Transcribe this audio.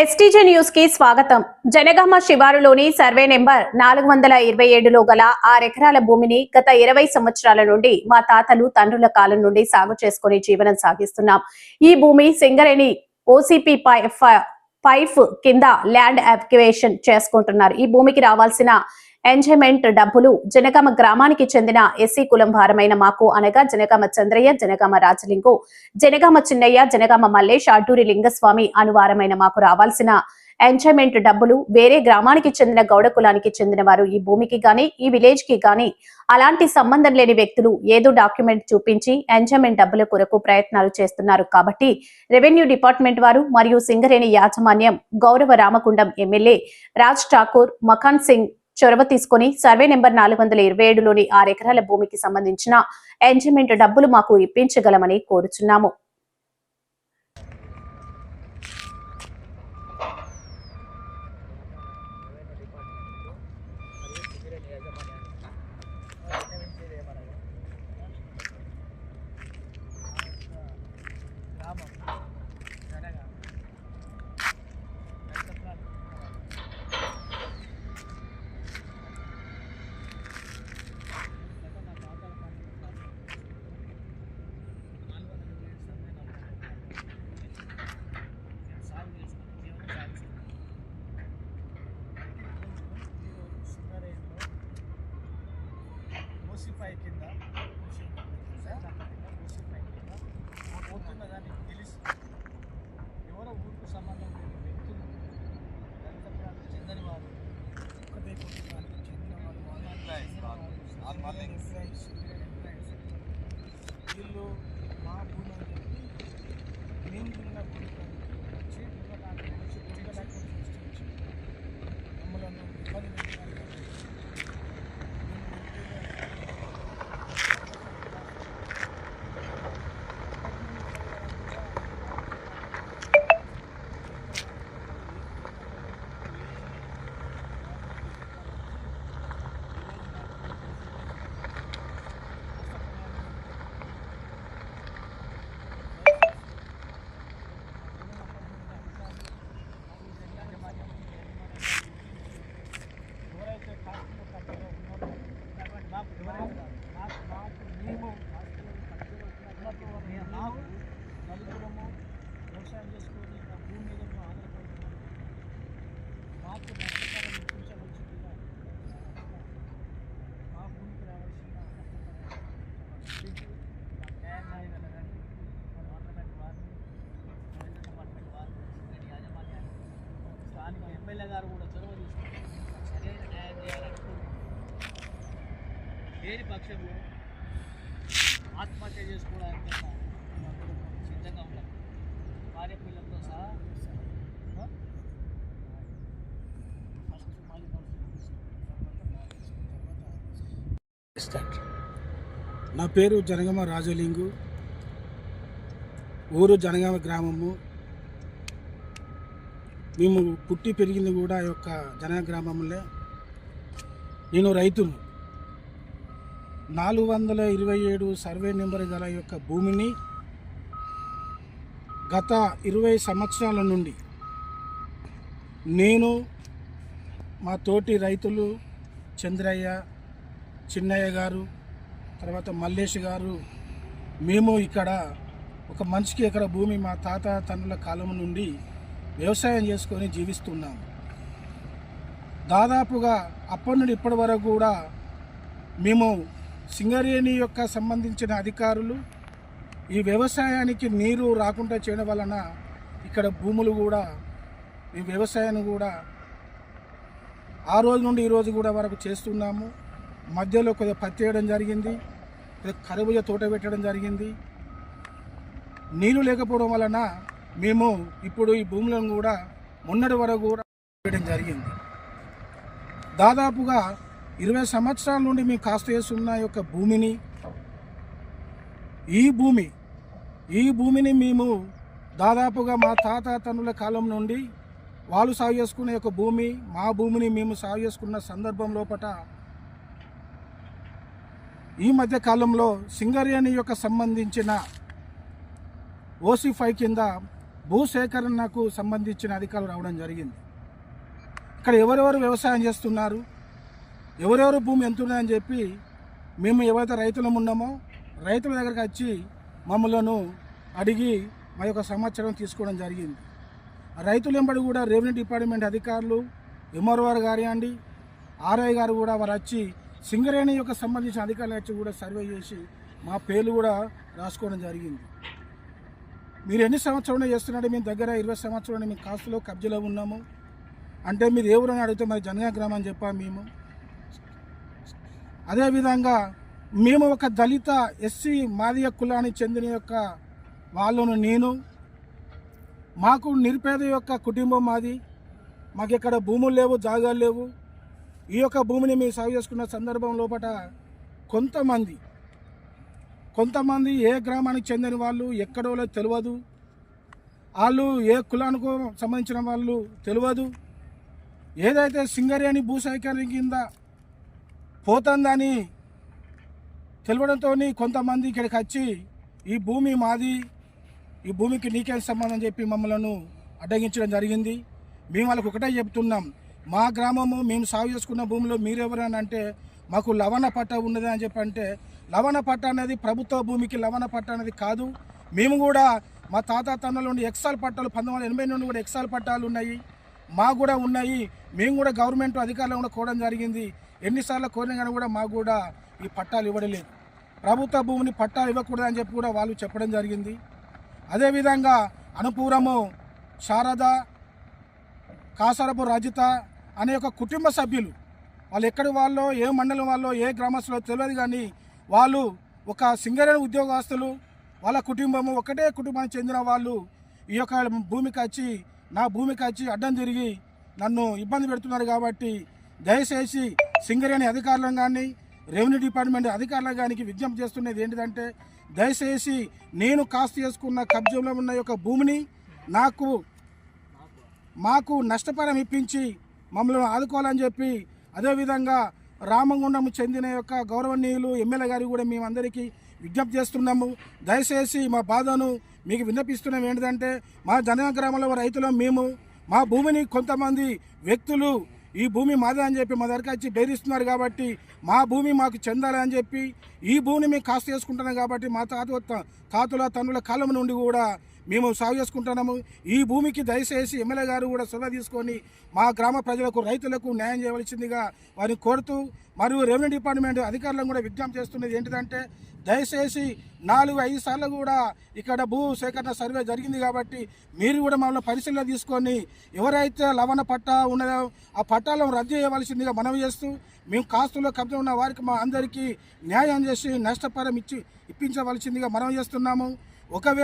STG న్యూస్కి స్వాగతం. జనగామ శివారులోని సర్వే నెంబర్ నాలుగు వందల ఇరవై ఏడులో గల ఆరెకరాల భూమిని గత ఇరవై సంవత్సరాల నుండి మా తాతలు తండ్రుల కాలం నుండి సాగు చేసుకుని జీవనం సాగిస్తున్నాం. ఈ భూమి సింగరేణి ఓసిపి పైఫ్ కింద ల్యాండ్ అప్కివేషన్ చేసుకుంటున్నారు. ఈ భూమికి రావాల్సిన ఎంజాయ్మెంట్ డబ్బులు జనగామ గ్రామానికి చెందిన ఎస్సీ కులం భారమైన మాకు అనగా జనగామ చంద్రయ్య జనగామ రాజలింగు జనగామ చిన్నయ్య జనగామ మల్లేష్ అడ్డూరి లింగస్వామి అనువారమైన మాకు రావాల్సిన ఎంజాయ్మెంట్ డబ్బులు వేరే గ్రామానికి చెందిన గౌడ కులానికి చెందిన వారు ఈ భూమికి గాని ఈ విలేజ్కి గాని అలాంటి సంబంధం లేని వ్యక్తులు ఏదో డాక్యుమెంట్ చూపించి ఎంజాయ్మెంట్ డబ్బుల కొరకు ప్రయత్నాలు చేస్తున్నారు. కాబట్టి రెవెన్యూ డిపార్ట్మెంట్ వారు మరియు సింగరేణి యాజమాన్యం గౌరవ రామకుండం ఎమ్మెల్యే రాజ్ ఠాకూర్ మఖాన్ సింగ్ చొరవ తీసుకుని సర్వే నెంబర్ నాలుగు వందల ఇరవై ఏడులోని ఎకరాల భూమికి సంబంధించిన ఎంజాయ్మెంట్ డబ్బులు మాకు ఇప్పించగలమని కోరుచున్నాము. ఓసిఫై కింద ఓసిఫై కింద. పోతున్న దానికి తెలిసి ఎవరో ఊరికి సంబంధం లేని వ్యక్తులు దళిత ప్రాంతానికి చెందని వారు ఒక్కటే కుటుంబానికి చెందిన సింగరేణి ఎంప్లాయీస్. వీళ్ళు మా భూమి అని చెప్పి మేము భూమి వచ్చి మమ్మల్ని ఇబ్బంది పెట్టడానికి ఎవరైతే కాస్ట్లో కట్టారో ఉన్నారో మాకు ఎవరైతే మాకు మాకు మేము ఉన్నప్పుడు నాకు నలుగురము వ్యవసాయం చేసుకొని నా భూమి మీద మేము ఆధారపడుతున్నాము మాకు నష్టపరం ఇప్పించవలసిందిగా మా భూమికి రావాల్సిన న్యాయమైన కానీ మన గవర్నమెంట్ వారిని రెవెన్యూ డిపార్ట్మెంట్ వారిని సిబ్బంది యాజమాన్యాన్ని స్థానిక ఎమ్మెల్యే గారు కూడా చొరవ తీసుకుని సరైన న్యాయం చేయాలని కోరుకుంటున్నాను లేని పక్షంలో ఆత్మహత్య చేసుకోవడానికి సిద్ధంగా ఉన్నాం భార్య పిల్లలతో సహా ఫస్ట్ మాజీ నా పేరు జనగమ రాజలింగు. ఊరు జనగామ గ్రామము. మేము పుట్టి పెరిగింది కూడా ఈ యొక్క జనగ గ్రామంలో. నేను రైతును. నాలుగు వందల ఇరవై ఏడు సర్వే నెంబర్ గల యొక్క భూమిని గత ఇరవై సంవత్సరాల నుండి నేను మా తోటి రైతులు చంద్రయ్య చిన్నయ్య గారు తర్వాత మల్లేష్ గారు మేము ఇక్కడ ఒక మనిషికి ఎకర భూమి మా తాత తండ్రుల కాలం నుండి వ్యవసాయం చేసుకొని జీవిస్తున్నాము దాదాపుగా అప్పటి నుండి ఇప్పటి వరకు కూడా మేము సింగరేణి యొక్క సంబంధించిన అధికారులు ఈ వ్యవసాయానికి నీరు రాకుండా చేయడం వలన ఇక్కడ భూములు కూడా ఈ వ్యవసాయాన్ని కూడా ఆ రోజు నుండి ఈ రోజు కూడా వరకు చేస్తున్నాము. మధ్యలో కొద్దిగా పత్తి వేయడం జరిగింది. కొద్దిగా తోట పెట్టడం జరిగింది. నీళ్ళు లేకపోవడం వలన మేము ఇప్పుడు ఈ భూములను కూడా మొన్నటి వరకు కూడా వేయడం జరిగింది. దాదాపుగా ఇరవై సంవత్సరాల నుండి మేము కాస్త చేస్తున్న యొక్క భూమిని ఈ భూమి ఈ భూమిని మేము దాదాపుగా మా తాత తనుల కాలం నుండి వాళ్ళు సాగు చేసుకునే యొక్క భూమి మా భూమిని మేము సాగు చేసుకున్న సందర్భం లోపల ఈ మధ్య కాలంలో సింగరేణి యొక్క సంబంధించిన ఓసీ ఫైవ్ కింద భూసేకరణకు సంబంధించిన అధికారులు రావడం జరిగింది. ఇక్కడ ఎవరెవరు వ్యవసాయం చేస్తున్నారు? ఎవరెవరు భూమి ఎంత ఉన్నదని చెప్పి మేము ఎవరైతే రైతులం ఉన్నామో రైతుల దగ్గరికి వచ్చి మమ్మలను అడిగి మా యొక్క సమాచారం తీసుకోవడం జరిగింది. రైతులు వెంబడి కూడా రెవెన్యూ డిపార్ట్మెంట్ అధికారులు ఎంఆర్ఓఆర్ గారి అండి. ఆర్ఐ గారు కూడా వారు వచ్చి సింగరేణి యొక్క సంబంధించిన అధికారులు వచ్చి కూడా సర్వే చేసి మా పేర్లు కూడా రాసుకోవడం జరిగింది. మీరు ఎన్ని సంవత్సరాలు చేస్తున్నారంటే మేము దగ్గర ఇరవై సంవత్సరాలు మేము కాస్తులో కబ్జాలో ఉన్నాము. అంటే మీరు ఏ ఊరని అడిగితే మరి జనగా గ్రామం చెప్పాము మేము. అదేవిధంగా మేము ఒక దళిత ఎస్సీ మాదియ కులానికి చెందిన యొక్క వాళ్ళను నేను మాకు నిరుపేద యొక్క కుటుంబం మాది. మాకు ఇక్కడ భూములు లేవు జాగాలు లేవు. ఈ యొక్క భూమిని మేము సాగు చేసుకున్న సందర్భం లోపల కొంతమంది కొంతమంది ఏ గ్రామానికి చెందిన వాళ్ళు ఎక్కడో తెలియదు వాళ్ళు ఏ కులానికి సంబంధించిన వాళ్ళు తెలియదు ఏదైతే సింగరేణి భూసేకరణ కింద పోతుందని తెలవడంతో కొంతమంది ఇక్కడికి వచ్చి ఈ భూమి మాది ఈ భూమికి నీకేం సంబంధం చెప్పి మమ్మలను అడ్డగించడం జరిగింది. మేము వాళ్ళకి ఒకటే చెప్తున్నాం మా గ్రామము మేము సాగు చేసుకున్న భూమిలో మీరెవరని అంటే మాకు లవణ పట్ట ఉన్నది అని చెప్పి అంటే లవణ పట్ట అనేది ప్రభుత్వ భూమికి లవణ పట్ట అనేది కాదు. మేము కూడా మా తాత తన్నుల నుండి ఎక్సాల్ పట్టాలు పంతొమ్మిది వందల ఎనభై నుండి కూడా ఎక్సాల్ పట్టాలు ఉన్నాయి. మా కూడా ఉన్నాయి. మేము కూడా గవర్నమెంట్ అధికారులు కూడా కోవడం జరిగింది. ఎన్నిసార్లు కోరిన కానీ కూడా మాకు కూడా ఈ పట్టాలు ఇవ్వడలేదు. ప్రభుత్వ భూమిని పట్టాలు ఇవ్వకూడదు అని చెప్పి కూడా వాళ్ళు చెప్పడం జరిగింది. అదేవిధంగా అనుపూరము శారద కాసరపు రజిత అనే ఒక కుటుంబ సభ్యులు వాళ్ళు ఎక్కడి వాళ్ళో ఏ మండలం వాళ్ళో ఏ గ్రామస్తులో తెలియదు కానీ వాళ్ళు ఒక సింగరేణ ఉద్యోగస్తులు వాళ్ళ కుటుంబము ఒకటే కుటుంబానికి చెందిన వాళ్ళు ఈ యొక్క భూమికి వచ్చి నా భూమికి వచ్చి అడ్డం తిరిగి నన్ను ఇబ్బంది పెడుతున్నారు కాబట్టి దయచేసి సింగరేణి అధికారులను కానీ రెవెన్యూ డిపార్ట్మెంట్ అధికారులకు కానీ విజ్ఞప్తి చేస్తున్నది ఏంటిదంటే దయచేసి నేను కాస్త చేసుకున్న కబ్జంలో ఉన్న యొక్క భూమిని నాకు మాకు నష్టపరం ఇప్పించి మమ్మల్ని ఆదుకోవాలని చెప్పి అదేవిధంగా రామగుండం చెందిన యొక్క గౌరవనీయులు ఎమ్మెల్యే గారికి కూడా మేమందరికీ విజ్ఞప్తి చేస్తున్నాము. దయచేసి మా బాధను మీకు విన్నపిస్తున్నాం ఏంటంటే మా జనగ్రామంలో రైతులు మేము మా భూమిని కొంతమంది వ్యక్తులు ఈ భూమి మాదే అని చెప్పి మా దగ్గరికి వచ్చి బెదిరిస్తున్నారు కాబట్టి మా భూమి మాకు చెందాలి అని చెప్పి ఈ భూమిని మేము కాస్త చేసుకుంటున్నాం కాబట్టి మా తాత తాతల తండ్రుల కాలం నుండి కూడా మేము సాగు చేసుకుంటున్నాము. ఈ భూమికి దయచేసి ఎమ్మెల్యే గారు కూడా సొల తీసుకొని మా గ్రామ ప్రజలకు రైతులకు న్యాయం చేయవలసిందిగా వారిని కోరుతూ మరియు రెవెన్యూ డిపార్ట్మెంట్ అధికారులను కూడా విజ్ఞప్తి చేస్తున్నది ఏంటిదంటే దయచేసి నాలుగు ఐదు సార్లు కూడా ఇక్కడ భూ సేకరణ సర్వే జరిగింది కాబట్టి మీరు కూడా మమ్మల్ని పరిశీలన తీసుకొని ఎవరైతే లవణ పట్టా ఉన్నదో ఆ పట్టాలను రద్దు చేయవలసిందిగా మనవి చేస్తూ మేము కాస్తుల్లో కబ్జా ఉన్న వారికి మా అందరికీ న్యాయం చేసి నష్టపరం ఇచ్చి ఇప్పించవలసిందిగా మనవి చేస్తున్నాము. ఒకవేళ